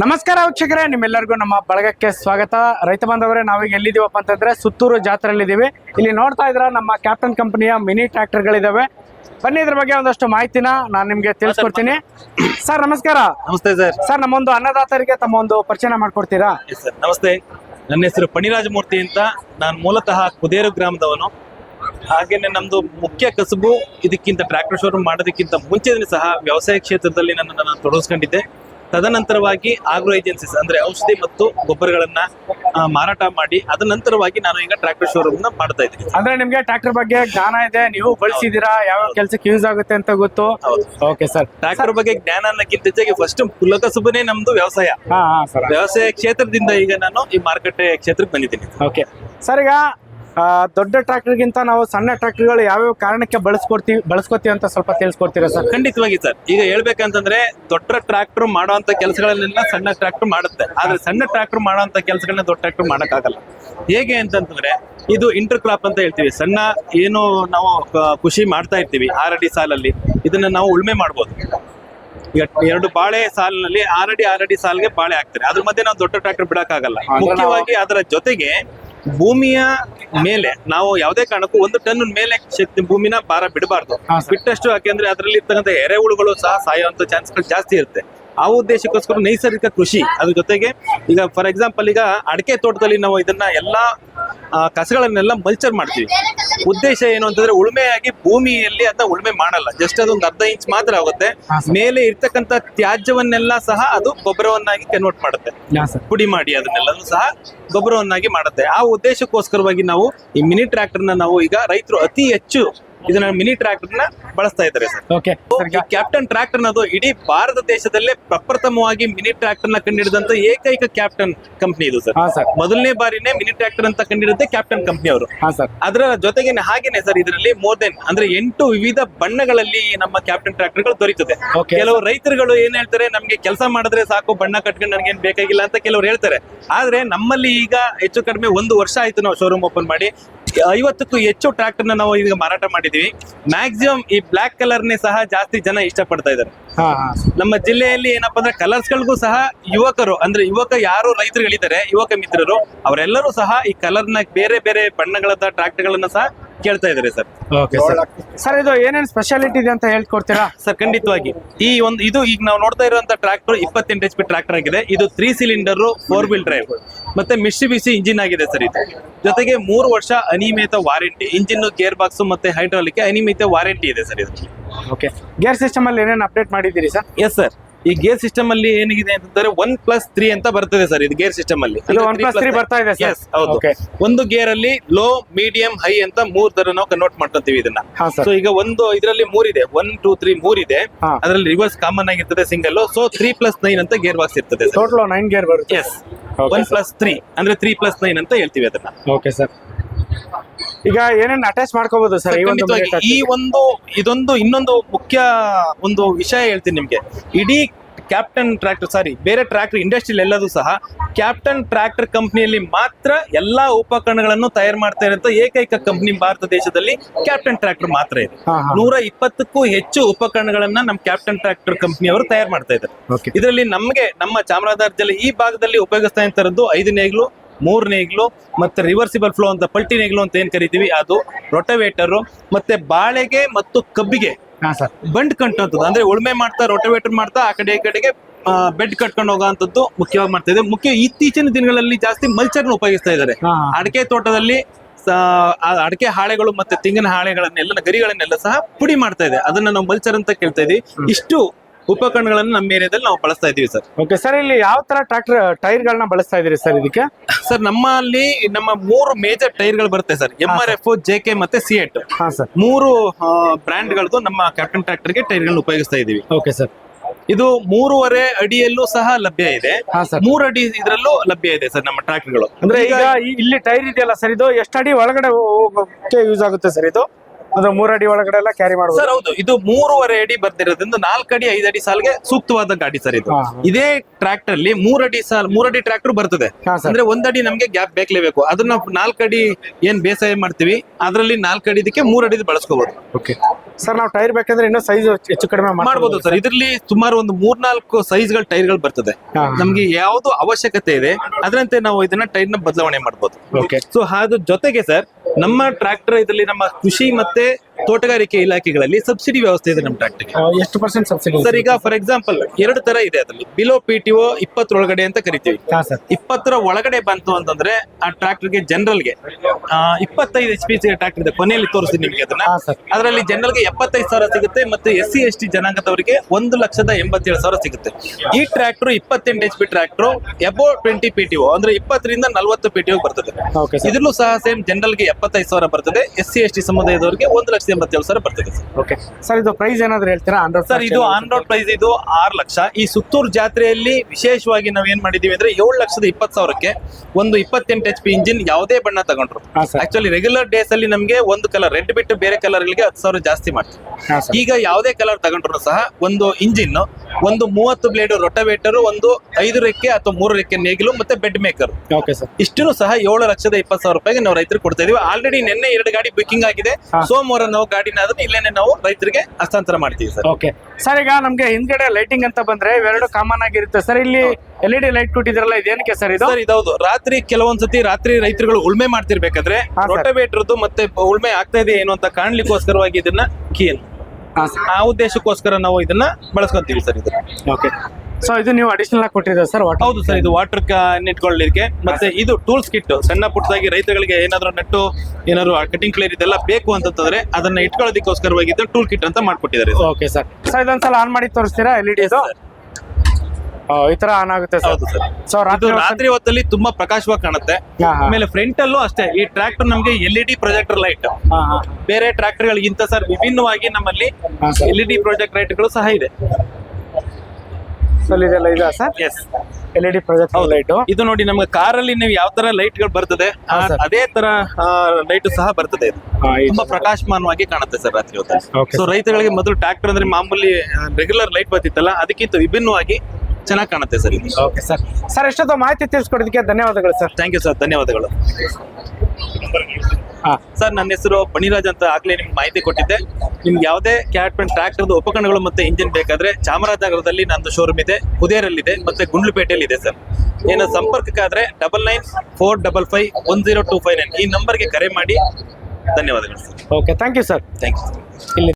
ನಮಸ್ಕಾರ ವೀಕ್ಷಕರೇ ನಿಮ್ಮೆಲ್ಲರಿಗೂ ನಮ್ಮ ಬಳಗಕ್ಕೆ ಸ್ವಾಗತ. ರೈತ ಬಾಂಧವರೇ ನಾವೀಗ ಎಲ್ಲಿದ್ದೀವಪ್ಪ ಅಂತಂದ್ರೆ ಸುತ್ತೂರು ಜಾತ್ರೆಯಲ್ಲಿದ್ದೀವಿ. ಇಲ್ಲಿ ನೋಡ್ತಾ ಇದ್ರ ನಮ್ಮ ಕ್ಯಾಪ್ಟನ್ ಕಂಪನಿಯ ಮಿನಿ ಟ್ರ್ಯಾಕ್ಟರ್ಗಳಿದ್ದಾವೆ ಬನ್ನಿ ಇದ್ರ ಬಗ್ಗೆ ಒಂದಷ್ಟು ಮಾಹಿತಿನ ನಾನು ನಿಮ್ಗೆ ತಿಳಿಸ್ಕೊಡ್ತೀನಿ. ಸರ್ ನಮಸ್ಕಾರ. ನಮಸ್ತೆ ಸರ್. ಸರ್ ನಮ್ಮೊಂದು ಅನ್ನದಾತರಿಗೆ ತಮ್ಮ ಒಂದು ಪರಿಚಯ ಮಾಡ್ಕೊಡ್ತೀರಾ? ಎಸ್ ಸರ್ ನಮಸ್ತೆ. ನನ್ನ ಹೆಸರು ಪಣಿರಾಜ ಮೂರ್ತಿ ಅಂತ. ನಾನು ಮೂಲತಃ ಕುದೇರು ಗ್ರಾಮದವನು. ಹಾಗೇನೆ ನಮ್ದು ಮುಖ್ಯ ಕಸುಬು ಇದಕ್ಕಿಂತ ಟ್ರ್ಯಾಕ್ಟರ್ ಶೋರೂಮ್ ಮಾಡೋದಕ್ಕಿಂತ ಮುಂಚೆನೇ ಸಹ ವ್ಯವಸಾಯ ಕ್ಷೇತ್ರದಲ್ಲಿ ನನ್ನನ್ನು ನಾನು ತೊಡಗಿಸ್ಕೊಂಡಿದ್ದೆ. ತದನಂತರವಾಗಿ ಆಗ್ರೋ ಏಜೆನ್ಸೀಸ್ ಅಂದ್ರೆ ಔಷಧಿ ಮತ್ತು ಗೊಬ್ಬರಗಳನ್ನ ಮಾರಾಟ ಮಾಡಿ ಅದ ನಂತರವಾಗಿ ನಾನು ಈಗ ಟ್ರ್ಯಾಕ್ಟರ್ ಶೋರೂಮ್ನ ಮಾಡ್ತಾ ಇದ್ದೀನಿ. ಅಂದ್ರೆ ನಿಮ್ಗೆ ಟ್ರ್ಯಾಕ್ಟರ್ ಬಗ್ಗೆ ಜ್ಞಾನ ಇದೆ ನೀವು ಬಳಸಿದೀರಾ ಯಾವ ಕೆಲಸಕ್ಕೆ ಯೂಸ್ ಆಗುತ್ತೆ ಅಂತ ಗೊತ್ತು? ಓಕೆ ಸರ್ ಟ್ರ್ಯಾಕ್ಟರ್ ಬಗ್ಗೆ ಜ್ಞಾನ ಅನ್ನಕ್ಕಿಂತ ಹೆಚ್ಚಾಗಿ ಫಸ್ಟ್ ಕುಲಕಸುಬನೇ ನಮ್ದು ವ್ಯವಸಾಯ. ವ್ಯವಸಾಯ ಕ್ಷೇತ್ರದಿಂದ ಈಗ ನಾನು ಈ ಮಾರುಕಟ್ಟೆ ಕ್ಷೇತ್ರಕ್ಕೆ ಬಂದಿದ್ದೀನಿ. ಓಕೆ ಸರ್ ಈಗ ದೊಡ್ಡ ಟ್ರ್ಯಾಕ್ಟರ್ಗಿಂತ ನಾವು ಸಣ್ಣ ಟ್ರ್ಯಾಕ್ಟರ್ಗಳು ಯಾವ್ಯಾವ ಕಾರಣಕ್ಕೆ ಬಳಸ್ಕೊಡ್ತೀವಿ ಬಳಸ್ಕೊತೀವಿ ಅಂತ ಸ್ವಲ್ಪ ತಿಳಿಸ್ಕೊಡ್ತೀರಾ ಸರ್? ಖಂಡಿತವಾಗಿ ಸರ್. ಈಗ ಹೇಳ್ಬೇಕಂತಂದ್ರೆ ದೊಡ್ಡ ಟ್ರಾಕ್ಟರ್ ಮಾಡುವಂತ ಕೆಲಸಗಳನ್ನೆಲ್ಲ ಸಣ್ಣ ಟ್ರಾಕ್ಟರ್ ಮಾಡುತ್ತೆ. ಆದ್ರೆ ಸಣ್ಣ ಟ್ರಾಕ್ಟರ್ ಮಾಡುವಂತ ಕೆಲಸಗಳನ್ನ ದೊಡ್ಡ ಟ್ರಾಕ್ಟರ್ ಮಾಡೋಕ್ಕಾಗಲ್ಲ. ಹೇಗೆ ಅಂತಂದ್ರೆ ಇದು ಇಂಟರ್ ಕ್ರಾಪ್ ಅಂತ ಹೇಳ್ತೀವಿ. ಸಣ್ಣ ಏನು ನಾವು ಕೃಷಿ ಮಾಡ್ತಾ ಇರ್ತೀವಿ ಆರಡಿ ಸಾಲಲ್ಲಿ. ಇದನ್ನ ನಾವು ಉಳ್ಮೆ ಮಾಡ್ಬೋದು. ಈಗ ಎರಡು ಬಾಳೆ ಸಾಲಿನಲ್ಲಿ ಆರಡಿ ಆರಡಿ ಸಾಲಿಗೆ ಬಾಳೆ ಹಾಕ್ತಾರೆ. ಅದ್ರ ಮಧ್ಯೆ ನಾವು ದೊಡ್ಡ ಟ್ರಾಕ್ಟರ್ ಬಿಡಕ್ಕಾಗಲ್ಲ. ಮುಖ್ಯವಾಗಿ ಅದರ ಜೊತೆಗೆ ಭೂಮಿಯ ಮೇಲೆ ನಾವು ಯಾವುದೇ ಕಾರಣಕ್ಕೂ ಒಂದು ಟನ್ ಮೇಲೆ ಶಕ್ತಿ ಭೂಮಿನ ಭಾರ ಬಿಡಬಾರ್ದು. ಬಿಟ್ಟಷ್ಟು ಯಾಕೆಂದ್ರೆ ಅದರಲ್ಲಿ ಇರ್ತಕ್ಕಂಥ ಎರೆಹುಳುಗಳು ಸಹ ಸಾಯುವಂತ ಚಾನ್ಸ್ಗಳು ಜಾಸ್ತಿ ಇರುತ್ತೆ ಆ ಉದ್ದೇಶಕ್ಕೋಸ್ಕರ ನೈಸರ್ಗಿಕ ಕೃಷಿ ಅದ್ರ ಜೊತೆಗೆ ಈಗ ಫಾರ್ ಎಕ್ಸಾಂಪಲ್ ಈಗ ಅಡಿಕೆ ತೋಟದಲ್ಲಿ ನಾವು ಇದನ್ನ ಎಲ್ಲಾ ಕಸಗಳನ್ನೆಲ್ಲ ಮಲ್ಚರ್ ಮಾಡ್ತೀವಿ. ಉದ್ದೇಶ ಏನು ಅಂತಂದ್ರೆ ಉಳುಮೆಯಾಗಿ ಭೂಮಿಯಲ್ಲಿ ಅದನ್ನ ಉಳುಮೆ ಮಾಡಲ್ಲ. ಜಸ್ಟ್ ಅದೊಂದು ಅರ್ಧ ಇಂಚ್ ಮಾತ್ರ ಆಗುತ್ತೆ. ಮೇಲೆ ಇರ್ತಕ್ಕಂಥ ತ್ಯಾಜ್ಯವನ್ನೆಲ್ಲ ಸಹ ಅದು ಗೊಬ್ಬರವನ್ನಾಗಿ ಕನ್ವರ್ಟ್ ಮಾಡುತ್ತೆ. ಪುಡಿ ಮಾಡಿ ಅದನ್ನೆಲ್ಲನೂ ಸಹ ಗೊಬ್ಬರವನ್ನಾಗಿ ಮಾಡುತ್ತೆ. ಆ ಉದ್ದೇಶಕ್ಕೋಸ್ಕರವಾಗಿ ನಾವು ಈ ಮಿನಿ ಟ್ರ್ಯಾಕ್ಟರ್ನ ನಾವು ಈಗ ರೈತರು ಅತಿ ಹೆಚ್ಚು ಇದನ್ನ ಮಿನಿ ಟ್ರ್ಯಾಕ್ಟರ್ನ ಬಳಸ್ತಾ ಇದ್ದಾರೆ ಸರ್. ಓಕೆ ಕ್ಯಾಪ್ಟನ್ ಟ್ರ್ಯಾಕ್ಟರ್ ಅನ್ನೋದು ಇಡೀ ಭಾರತ ದೇಶದಲ್ಲೇ ಪ್ರಪ್ರಥಮವಾಗಿ ಮಿನಿ ಟ್ರ್ಯಾಕ್ಟರ್ನ ಕಂಡಿಡಿದಂತ ಏಕೈಕ ಕ್ಯಾಪ್ಟನ್ ಕಂಪನಿ ಇದು ಸರ್. ಹಾ ಸರ್. ಮೊದಲನೇ ಬಾರಿನೇ ಮಿನಿ ಟ್ರ್ಯಾಕ್ಟರ್ ಅಂತ ಕಂಡಿಡಿದ್ದೆ ಕ್ಯಾಪ್ಟನ್ ಕಂಪನಿ ಅವರು. ಅದರ ಜೊತೆಗೆ ಹಾಗೇನೆ ಸರ್ ಇದರಲ್ಲಿ ಮೋರ್ ದೆನ್ ಅಂದ್ರೆ ಎಂಟು ವಿವಿಧ ಬಣ್ಣಗಳಲ್ಲಿ ನಮ್ಮ ಕ್ಯಾಪ್ಟನ್ ಟ್ರ್ಯಾಕ್ಟರ್ಗಳು ದೊರೀತದೆ. ಕೆಲವು ರೈತರುಗಳು ಏನ್ ಹೇಳ್ತಾರೆ ನಮ್ಗೆ ಕೆಲಸ ಮಾಡಿದ್ರೆ ಸಾಕು ಬಣ್ಣ ಕಟ್ಕೊಂಡು ನನಗೆ ಏನ್ ಬೇಕಾಗಿಲ್ಲ ಅಂತ ಕೆಲವರು ಹೇಳ್ತಾರೆ. ಆದ್ರೆ ನಮ್ಮಲ್ಲಿ ಈಗ ಹೆಚ್ಚು ಕಡಿಮೆ ಒಂದು ವರ್ಷ ಆಯ್ತು ನಾವು ಶೋರೂಮ್ ಓಪನ್ ಮಾಡಿ. ಐವತ್ತಕ್ಕೂ ಹೆಚ್ಚು ಟ್ರ್ಯಾಕ್ಟರ್ನ ನಾವು ಈಗ ಮಾರಾಟ ಮಾಡಿದೀವಿ ಮ್ಯಾಕ್ಸಿಮಮ್ ಈ ಬ್ಲಾಕ್ ಕಲರ್ ನೇ ಸಹ ಜಾಸ್ತಿ ಜನ ಇಷ್ಟಪಡ್ತಾ ಇದ್ದಾರೆ. ನಮ್ಮ ಜಿಲ್ಲೆಯಲ್ಲಿ ಏನಪ್ಪಾ ಅಂದ್ರೆ ಕಲರ್ಸ್ ಗಳಿಗೂ ಸಹ ಯುವಕರು ಅಂದ್ರೆ ಯುವಕ ಯಾರು ರೈತರುಗಳಿದ್ದಾರೆ ಯುವಕ ಮಿತ್ರರು ಅವರೆಲ್ಲರೂ ಸಹ ಈ ಕಲರ್ನ ಬೇರೆ ಬೇರೆ ಬಣ್ಣಗಳದ ಟ್ರಾಕ್ಟರ್ ಗಳನ್ನ ಸಹ ಕೇಳ್ತಾ ಇದ್ದಾರೆ ಸರ್. ಓಕೆ ಸರ್ ಸರ್ ಇದು ಏನೇನು ಸ್ಪೆಷಾಲಿಟಿ ಇದೆ ಅಂತ ಹೇಳ್ಕೊಡ್ತೀರಾ? ಸರ್ ಖಂಡಿತವಾಗಿ. ಈ ಒಂದು ಇದು ಈಗ ನಾವು ನೋಡ್ತಾ ಇರುವಂತ ಟ್ರಾಕ್ಟರ್ ಇಪ್ಪತ್ತೆಂಟು ಎಚ್ ಪಿ ಟ್ರಾಕ್ಟರ್ ಆಗಿದೆ. ಇದು three cylinder four wheel drive ಮತ್ತೆ ಮಿಶ್ರಿ ಬಿಸಿ ಇಂಜಿನ್ ಆಗಿದೆ ಸರ್ ಇದು. ಜೊತೆಗೆ ಮೂರು ವರ್ಷ ಅನಿಯಮಿತ ವಾರಂಟಿ ಇಂಜಿನ್ ಗೇರ್ ಬಾಕ್ಸ್ ಮತ್ತೆ ಹೈಡ್ರಾಲಿಕ್ ಅನಿಯಮಿತ ವಾರಂಟಿ ಇದೆ ಸರ್ ಇದು. ಓಕೆ ಗೇರ್ ಸಿಸ್ಟಮ್ ಅಲ್ಲಿ ಏನೇನು ಅಪ್ಡೇಟ್ ಮಾಡಿದ್ದೀರಿ ಸರ್ ಎಸ್ ಸರ್ ಈ ಗೇರ್ ಸಿಸ್ಟಮ್ ಅಲ್ಲಿ ಏನಿದೆ ಅಂತಂದ್ರೆ ಒನ್ ಪ್ಲಸ್ ತ್ರೀ ಅಂತ ಬರ್ತದೆ ಸರ್ ಇದು ಗೇರ್ ಸಿಸ್ಟಮ್ ಅಲ್ಲಿ. ಬರ್ತಾ ಇದೆ Yes, ಹೌದು. ಒಂದು ಗೇರ್ ಅಲ್ಲಿ ಲೋ ಮೀಡಿಯಂ ಹೈ ಅಂತ ಮೂರ್ ತರ ನಾವು ಕನ್ವರ್ಟ್ ಮಾಡ್ಕೊಂತೀವಿ ಇದನ್ನ. ಹಾ ಸೊ ಈಗ ಒಂದು ಇದರಲ್ಲಿ ಮೂರಿದೆ. ಒನ್ ಟೂ ತ್ರೀ ಮೂರಿದೆ. ಇದೆ ಅದರಲ್ಲಿ ರಿವರ್ಸ್ ಕಾಮನ್ ಆಗಿರ್ತದೆ single so three plus nine ಅಂತ ಗೇರ್ ಬಾಕ್ಸ್ ಇರ್ತದೆ ಟೋಟಲ್ ನೈನ್ ಗೇರ್ ಬರುತ್ತೆ. Yes Okay, one sir. Plus three ಅಂದ್ರೆ ತ್ರೀ ಪ್ಲಸ್ ನೈನ್ ಅಂತ ಹೇಳ್ತೀವಿ ಅದನ್ನ. ಓಕೆ ಸರ್ ಈಗ ಏನೇನು ಅಟ್ಯಾಚ್ ಮಾಡ್ಕೋಬಹುದು ಸರ್ ಈ ಒಂದು ಖಂಡಿತವಾಗಿ. ಈ ಒಂದು ಇದೊಂದು ಇನ್ನೊಂದು ಮುಖ್ಯ ಒಂದು ವಿಷಯ ಹೇಳ್ತೀನಿ ನಿಮ್ಗೆ. ಇಡೀ ಕ್ಯಾಪ್ಟನ್ ಟ್ರ್ಯಾಕ್ಟರ್ ಸಾರಿ ಬೇರೆ ಟ್ರ್ಯಾಕ್ಟರ್ ಇಂಡಸ್ಟ್ರಿಯಲ್ಲಿ ಎಲ್ಲದೂ ಸಹ ಕ್ಯಾಪ್ಟನ್ ಟ್ರ್ಯಾಕ್ಟರ್ ಕಂಪನಿಯಲ್ಲಿ ಮಾತ್ರ ಎಲ್ಲಾ ಉಪಕರಣಗಳನ್ನು ತಯಾರು ಮಾಡ್ತಾ ಇರುವಂತ ಏಕೈಕ ಕಂಪನಿ ಭಾರತ ದೇಶದಲ್ಲಿ ಕ್ಯಾಪ್ಟನ್ ಟ್ರ್ಯಾಕ್ಟರ್ ಮಾತ್ರ ಇದೆ. ಹಾ, ಹಾ. ನೂರ ಇಪ್ಪತ್ತಕ್ಕೂ ಹೆಚ್ಚು ಉಪಕರಣಗಳನ್ನ ನಮ್ಮ ಕ್ಯಾಪ್ಟನ್ ಟ್ರ್ಯಾಕ್ಟರ್ ಕಂಪನಿಯವರು ತಯಾರು ಮಾಡ್ತಾ ಇದ್ದಾರೆ. ಇದರಲ್ಲಿ ನಮಗೆ ನಮ್ಮ ಚಾಮರಾಜನಗರ ಜಿಲ್ಲೆ ಈ ಭಾಗದಲ್ಲಿ ಉಪಯೋಗಿಸ್ತಾ ಇರ್ತರದ್ದು ಐದು ನೇಗ್ಲು ಮೂರ್ ನೇಗ್ಲು ಮತ್ತೆ ರಿವರ್ಸಿಬಲ್ ಫ್ಲೋ ಅಂತ ಪಲ್ಟಿ ನೇಗ್ಲು ಅಂತ ಏನ್ ಕರಿತೀವಿ? ಅದು ರೊಟವೇಟರು ಮತ್ತೆ ಬಾಳೆಗೆ ಮತ್ತು ಕಬ್ಬಿಗೆ ಸರ್. ಬಂಡ್ ಕಂಟದ್ದು ಅಂದ್ರೆ ಉಳುಮೆ ಮಾಡ್ತಾ ರೊಟವೇಟರ್ ಮಾಡ್ತಾ ಆ ಕಡೆ ಈ ಕಡೆಗೆ ಬೆಡ್ ಕಟ್ಕೊಂಡು ಹೋಗೋವಂಥದ್ದು ಮುಖ್ಯವಾಗಿ ಮಾಡ್ತಾ ಇದೆ ಮುಖ್ಯ ಇತ್ತೀಚಿನ ದಿನಗಳಲ್ಲಿ ಜಾಸ್ತಿ ಮಲ್ಚರ್ನ ಉಪಯೋಗಿಸ್ತಾ ಇದ್ದಾರೆ. ಅಡಿಕೆ ತೋಟದಲ್ಲಿ ಅಡಿಕೆ ಹಾಳೆಗಳು ಮತ್ತೆ ತೆಂಗಿನ ಹಾಳೆಗಳನ್ನೆಲ್ಲ ಗರಿಗಳನ್ನೆಲ್ಲ ಸಹ ಪುಡಿ ಮಾಡ್ತಾ ಇದೆ. ಅದನ್ನ ನಾವು ಮಲ್ಚರ್ ಅಂತ ಕೇಳ್ತಾ ಇದ್ದೀವಿ ಇಷ್ಟು ಉಪಕರಣಗಳನ್ನು ನಮ್ಮ ಏರಿಯಾದಲ್ಲಿ ನಾವು ಬಳಸ್ತಾ ಇದೀವಿ ಸರ್. ಓಕೆ ಸರ್ ಇಲ್ಲಿ ಯಾವ ತರ ಟ್ರ್ಯಾಕ್ಟರ್ ಟೈರ್ಗಳನ್ನ ಬಳಸ್ತಾ ಇದೀರಿ ಸರ್ ಇದಕ್ಕೆ? ಸರ್ ನಮ್ಮಲ್ಲಿ ನಮ್ಮ ಮೂರು ಮೇಜರ್ ಟೈರ್ಗಳು ಬರುತ್ತೆ sir. M R F J K ಮತ್ತೆ ಸಿ ಎಟ್ ಹಾ ಸರ್ ಮೂರು ಬ್ರ್ಯಾಂಡ್ಗಳದ್ದು ನಮ್ಮ ಕ್ಯಾಪ್ಟನ್ ಟ್ರ್ಯಾಕ್ಟರ್ಗೆ ಟೈರ್ಗಳನ್ನ ಉಪಯೋಗಿಸ್ತಾ ಇದೀವಿ ಓಕೆ ಸರ್ ಇದು ಮೂರುವರೆ ಅಡಿಯಲ್ಲೂ ಸಹ ಲಭ್ಯ ಇದೆ. ಮೂರು ಅಡಿ ಇದರಲ್ಲೂ ಲಭ್ಯ ಇದೆ ಸರ್ ನಮ್ಮ ಟ್ರ್ಯಾಕ್ಟರ್ಗಳು ಅಂದ್ರೆ ಈಗ ಇಲ್ಲಿ ಟೈರ್ ಇದೆಯಲ್ಲ ಸರ್ ಇದು? ಎಷ್ಟು ಅಡಿ ಒಳಗಡೆ ಯೂಸ್ ಆಗುತ್ತೆ ಸರ್ ಇದು? ಅದು ಮೂರ್ ಅಡಿ ಒಳಗಡೆ ಎಲ್ಲ ಕ್ಯಾರಿ ಮಾಡ್ಬೋದು. ಸರ್ ಹೌದು. ಇದು ಮೂರುವರೆ ಅಡಿ ಬರ್ತಿರೋದ್ರಿಂದ ನಾಲ್ಕು ಅಡಿ ಐದು ಅಡಿ ಸಾಲ್ಗೆ ಸೂಕ್ತವಾದ ಗಾಡಿ ಸರ್ ಇದು. ಹಾ, ಇದೇ ಟ್ರ್ಯಾಕ್ಟರ್ ಅಲ್ಲಿ ಮೂರಡಿ ಸಾಲ್ ಮೂರಡಿ ಟ್ರಾಕ್ಟರ್ ಬರ್ತದೆ. ಹಾ ಸರ್. ಅಂದ್ರೆ ಒಂದಡಿ ನಮ್ಗೆ ಗ್ಯಾಪ್ ಬೇಕಲೇಬೇಕು. ಅದನ್ನ ನಾಲ್ಕು ಅಡಿ ಏನ್ ಬೇಸಾಯ ಮಾಡ್ತೀವಿ ಅದರಲ್ಲಿ ನಾಲ್ಕು ಅಡಿದಕ್ಕೆ ಮೂರ್ ಅಡಿ ಬಳಸ್ಕೋಬಹುದು ಓಕೆ. ಸರ್ ನಾವು ಟೈರ್ ಬೇಕಂದ್ರೆ ಇನ್ನೂ ಸೈಜ್ ಹೆಚ್ಚು ಕಡಿಮೆ ಮಾಡ್ಬೋದು ಸರ್. ಇದರಲ್ಲಿ ಸುಮಾರು ಒಂದು ಮೂರ್ನಾಲ್ಕು ಸೈಜ್ಗಳ ಟೈರ್ಗಳು ಬರ್ತದೆ. ಹಾ. ನಮ್ಗೆ ಯಾವ್ದು ಅವಶ್ಯಕತೆ ಇದೆ ಅದರಂತೆ ನಾವು ಇದನ್ನ ಟೈರ್ನ ಬದಲಾವಣೆ ಮಾಡ್ಬೋದು. ಓಕೆ. ಸೊ ಅದ್ರ ಜೊತೆಗೆ ಸರ್ ನಮ್ಮ ಟ್ರ್ಯಾಕ್ಟರ್ ಇದರಲ್ಲಿ ನಮ್ಮ ಕೃಷಿ ಮತ್ತೆ ತೋಟಗಾರಿಕೆ ಇಲಾಖೆಗಳಲ್ಲಿ ಸಬ್ಸಿಡಿ ವ್ಯವಸ್ಥೆ ಇದೆ ನಮ್ಮ ಟ್ರಾಕ್ಟರ್ಗೆ ಎಷ್ಟು ಪರ್ಸೆಂಟ್ ಸಬ್ಸಿಡಿ ಸರ್ ಈಗ ಫಾರ್ ಎಕ್ಸಾಂಪಲ್ ಎರಡು ತರ ಇದೆ ಅದರಲ್ಲಿ. ಬಿಲೋ ಪಿ ಟಿ ಒ ಇಪ್ಪತ್ತರೊಳಗಡೆ ಅಂತ ಕರಿತೀವಿ. ಹಾ ಸರ್. ಇಪ್ಪತ್ತರ ಒಳಗಡೆ ಬಂತು ಅಂತಂದ್ರೆ ಆ ಟ್ರ್ಯಾಕ್ಟರ್ಗೆ ಜನರಲ್ಗೆ ಇಪ್ಪತ್ತೈದು ಎಚ್ ಪಿ ಟ್ರ್ಯಾಕ್ಟರ್ ಇದೆ. ಕೊನೆಯಲ್ಲಿ ತೋರಿಸ್ತೀನಿ ನಿಮಗೆ ಅದನ್ನ. ಹಾ ಸರ್. ಅದರಲ್ಲಿ ಜನರಲ್ಗೆ ಎಪ್ಪತ್ತೈದು ಸಾವಿರ ಸಿಗುತ್ತೆ ಮತ್ತು ಎಸ್ ಸಿ ಎಸ್ ಟಿ ಜನಾಂಗದವರಿಗೆ ಒಂದು ಲಕ್ಷದ ಎಂಬತ್ತೇಳು ಸಾವಿರ ಸಿಗುತ್ತೆ. ಈ ಟ್ರ್ಯಾಕ್ಟರ್ ಇಪ್ಪತ್ತೆಂಟು H P tractor above twenty P T ಅಂದ್ರೆ ಇಪ್ಪತ್ತರಿಂದ ನಲವತ್ತು ಪಿ ಟಿ ಬರ್ತದೆ. ಇದ್ರಲ್ಲೂ ಸಹ ಸೇಮ್ ಜನರಲ್ಗೆ ಎಪ್ಪತ್ತೈದು ಸಾವಿರ ಬರ್ತದೆ. ಎಸ್ ಸಿ ಎಸ್ ಟಿ ಸಮುದಾಯದವರಿಗೆ ಒಂದು ಎಂಬತ್ತೇಳು ಸಾವಿರ ಬರ್ತದೆ ಸರ್. ಓಕೆ ಸರ್ ಇದು ಪ್ರೈಸ್ ಏನಾದ್ರು ಹೇಳ್ತೀರಾ? ಅಂಡ್ರಾಯ್ಡ್ ಸರ್ ಇದು ಆನ್ ರೋಡ್ ಪ್ರೈಸ್ ಇದು ಆರು ಲಕ್ಷ. ಈ ಸುತ್ತೂರು ಜಾತ್ರೆಯಲ್ಲಿ ವಿಶೇಷವಾಗಿ ನಾವು ಏನ್ ಮಾಡಿದೀವಿ ಅಂದ್ರೆ ಏಳು ಲಕ್ಷದ ಇಪ್ಪತ್ತು ಸಾವಿರಕ್ಕೆ ಒಂದು ಇಪ್ಪತ್ತೆಂಟು ಎಚ್ ಪಿ ಇಂಜಿನ್ ಯಾವುದೇ ಬಣ್ಣ ತಗೊಂಡ್ರು. ಹಾ ಸರ್ ಆಕ್ಚುಲಿ ರೆಗ್ಯುಲರ್ ಡೇಸ್ ಅಲ್ಲಿ ನಮಗೆ ಒಂದು ಕಲರ್ ರೆಡ್ ಬಿಟ್ಟು ಬೇರೆ ಕಲರ್ ಗಳಿಗೆ ಹತ್ತು ಸಾವಿರ ಜಾಸ್ತಿ ಮಾಡ್ತೀವಿ. ಹಾ ಸರ್ ಈಗ ಯಾವುದೇ ಕಲರ್ ತಗೊಂಡ್ರು ಸಹ ಒಂದು ಇಂಜಿನ್ ಒಂದು ಮೂವತ್ತು ಬ್ಲೇಡ್ ರೊಟವೇಟರ್ ಒಂದು ಐದು ರೆಕ್ಕೆ ಅಥವಾ ಮೂರು ರೆಕ್ಕೆ ನೇಗಿಲು ಮತ್ತೆ ಬೆಡ್ ಮೇಕರ್ ಓಕೆ ಸರ್ ಇಷ್ಟನ್ನು ಸಹ ಏಳು ಲಕ್ಷದ ಇಪ್ಪತ್ತು ಸಾವಿರ ರೂಪಾಯಿಗೆ ನಾವು ರೈತರಿಗೆ ಕೊಡ್ತಾ ಇದೀವಿ. ಆಲ್ರೆಡಿ ನಿನ್ನೆ ಎರಡು ಗಾಡಿ ಬುಕಿಂಗ್ ಆಗಿದೆ. ಸೋಮವಾರ ನಾವು ಗಾಡಿನ ಅದನ್ನ ಇಲ್ಲೇನೆ ನಾವು ರೈತರಿಗೆ ಹಸ್ತಾಂತರ ಮಾಡ್ತೀವಿ ಸರ್ ಓಕೆ ಸರ್ ಈಗ ನಮ್ಗೆ ಹಿಂದ್ಗಡೆ ಲೈಟಿಂಗ್ ಅಂತ ಬಂದ್ರೆ ಇವೆರಡು ಕಾಮನ್ ಆಗಿರುತ್ತೆ. ಸರ್ ಇಲ್ಲಿ ಎಲ್ ಇ ಡಿ ಲೈಟ್ ಕೊಟ್ಟಿದ್ರಲ್ಲ ಇದೇನಕ್ಕೆ ಸರ್ ಇದು? ಸರ್ ಇದೌದು. ರಾತ್ರಿ ಕೆಲವೊಂದ್ಸತಿ ರಾತ್ರಿ ರೈತರುಗಳು ಉಳ್ಮೆ ಮಾಡ್ತಿರ್ಬೇಕಾದ್ರೆ. ರೊಟವೇಟರ್ದು ಮತ್ತೆ ಉಳ್ಮೆ ಆಗ್ತಾ ಇದೆ ಏನು ಅಂತ ಕಾಣ್ಲಿಕ್ಕೋಸ್ಕರವಾಗಿ ಇದನ್ನ ಕೀನ್ ಆ ಉದ್ದೇಶಕ್ಕೋಸ್ಕರ ನಾವು ಇದನ್ನ ಬಳಸ್ಕೊಂತೀವಿ ಸರ್ ಇದನ್ನ ಓಕೆ ಸೊ ಇದು ನೀವು ಅಡಿಷನಲ್ ಆಗಿ ಕೊಟ್ಟಿದ್ದೀರಾ ಸರ್ ವಾಟರ್ ಹೌದು ಸರ್ ಇದು ವಾಟರ್ ಇಟ್ಕೊಳ್ಳಿಕ್ಕೆ ಮತ್ತೆ ಇದು ಟೂಲ್ಸ್ ಕಿಟ್ ಸಣ್ಣ ಪುಟ್ಟದಾಗಿ ರೈತಗಳಿಗೆ ಏನಾದ್ರು ನೆಟ್ಟು ಏನಾದ್ರು ಕಟಿಂಗ್ ಕ್ಲಿಯರ್ ಇದೆಲ್ಲ ಬೇಕು ಅಂತಂದ್ರೆ ಅದನ್ನ ಇಟ್ಕೊಳ್ಳೋದಕ್ಕೋಸ್ಕರವಾಗಿ ಟೂಲ್ ಕಿಟ್ ಅಂತ ಮಾಡ್ಕೊಟ್ಟಿದ್ದಾರೆ ಓಕೆ ಸರ್ ಸೊ ಇದೊಂದ್ಸಲ ಆನ್ ಮಾಡಿ ತೋರಿಸ್ತೀರಾ ಎಲ್ ಇ ಡಿ ಈ ತರ ಆನ್ ಆಗುತ್ತೆ ಸರ್. ಹೌದು ಸರ್. ಸೊ ಇದು ರಾತ್ರಿ ಹೊತ್ತಲ್ಲಿ ತುಂಬಾ ಪ್ರಕಾಶವಾಗಿ ಕಾಣುತ್ತೆ. ಹಾ, ಹಾ. ಆಮೇಲೆ ಫ್ರಂಟ್ ಅಲ್ಲೂ ಅಷ್ಟೇ ಈ ಟ್ರ್ಯಾಕ್ಟರ್ ನಮಗೆ L E D projector light ಹಾ ಹಾ. ಬೇರೆ ಟ್ರ್ಯಾಕ್ಟರ್ ಗಳಿಗಿಂತ ಸರ್ ವಿಭಿನ್ನವಾಗಿ ನಮ್ಮಲ್ಲಿ ಹಾ sir. L E D project ಲೈಟ್ಗಳು ಸಹ ಇದೆ. ಸರ್ ಇದೆಲ್ಲ ಇದಾ sir? Yes L E D project light ಇದು ನೋಡಿ ನಮ್ಗೆ ಕಾರಲ್ಲಿ ನೀವು ಯಾವ ತರ ಲೈಟ್ಗಳು ಬರ್ತದೆ ಹಾ, ಆ- ಸರ್. ಅದೇ ತರ ಲೈಟ್ ಸಹ ಬರ್ತದೆ ಇದು. ತುಂಬಾ ಪ್ರಕಾಶಮಾನವಾಗಿ ಕಾಣುತ್ತೆ ಸರ್ ರಾತ್ರಿ Okay, ಹೊತ್ತು ಸೊ ರೈತಗಳಿಗೆ ಮೊದಲು ಟ್ರ್ಯಾಕ್ಟರ್ ಅಂದ್ರೆ ಮಾಮೂಲಿ ರೆಗ್ಯುಲರ್ ಲೈಟ್ ಬರ್ತಿತ್ತಲ್ಲ ಅದಕ್ಕಿಂತ ವಿಭಿನ್ನವಾಗಿ ಚೆನ್ನಾಗಿ ಕಾಣುತ್ತೆ ಸರ್ ಇದು. ಓಕೆ ಸರ್ ಸರ್ ಎಷ್ಟೊತ್ತು ಮಾಹಿತಿ ತಿಳಿಸ್ಕೊಡೋದಕ್ಕೆ ಧನ್ಯವಾದಗಳು ಸರ್ ಥ್ಯಾಂಕ್ ಯು ಸರ್ ಧನ್ಯವಾದಗಳು. ಹಾ. ಸರ್ ನನ್ನ ಹೆಸರು ಪಣಿರಾಜ್ ಅಂತ ಆಗ್ಲೇ ನಿಮ್ಗೆ ಮಾಹಿತಿ ಕೊಟ್ಟಿದ್ದೆ. ನಿಮ್ಗೆ ಯಾವುದೇ ಕ್ಯಾಟ್ ಅಂಡ್ ಟ್ರ್ಯಾಕ್ಟರ್ದು ಉಪಕರಣಗಳು ಮತ್ತೆ ಇಂಜಿನ್ ಬೇಕಾದ್ರೆ ಚಾಮರಾಜನಗರದಲ್ಲಿ ನಂದು ಶೋರೂಮ್ ಇದೆ ಕುದೇರಲ್ಲಿದೆ ಮತ್ತೆ ಗುಂಡ್ಲುಪೇಟೆಯಲ್ಲಿ ಇದೆ ಸರ್ ಏನು ಸಂಪರ್ಕಕ್ಕಾದರೆ double nine four double five one zero two five nine ಈ ನಂಬರ್ಗೆ ಕರೆ ಮಾಡಿ. ಧನ್ಯವಾದಗಳು sir okay thank you sir thank you ಇಲ್ಲಿ